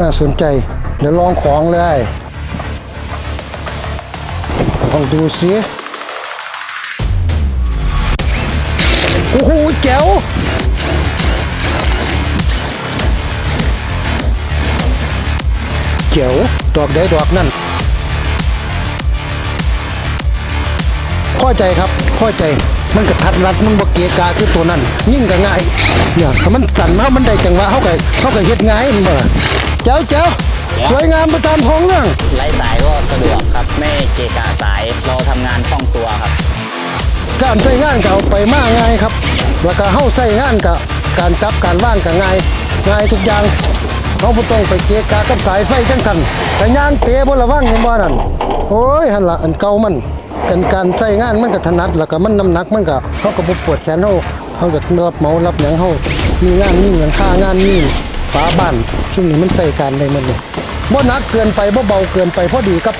น่าสนใจ เดี๋ยวลองของเลยลองดูสิโอ้โหแจ๋วเจ๋วดอกใดดอกนั่นพอใจครับพอใจมันกระทัดรัดมันบกเกกาคือตัวนั้นยิ่งก็ง่ายเนี่ยถ้ามันสั่นมามันได้จังหวะเขาก็เขาก็เฮ็ดง่ายมันบ่ล่ะ เจ้าเจ้าสวยงามประตามท้องเรื่องไร้สายก็สะดวกครับ ไม่เกะกะสายเราทำงานคล่องตัวครับ การใช้งานก็เอาไปมาง่ายครับ แล้วก็เฮาใช้งานกับการจับการว่างก็ง่ายง่ายทุกอย่างเฮาบ่ต้องไปเกะกะกับสายไฟจังซั่นแต่ย่างเตะบ่ระวังเห็นบ่นั่นโอ้ยหั่นล่ะอันเก่ามันกันการใช้งานมันก็ถนัดแล้วก็มันน้ำหนักมันก็เฮาก็บ่ปวดแขนเฮาเฮาจะรับเหมารับหยังเฮามีงานมีหลังคางานมี ฝาบ้านช่วงนี้มันใส่การได้หมดเลยบ่หนักเกินไปบ่เบาเกินไปพอดีครับ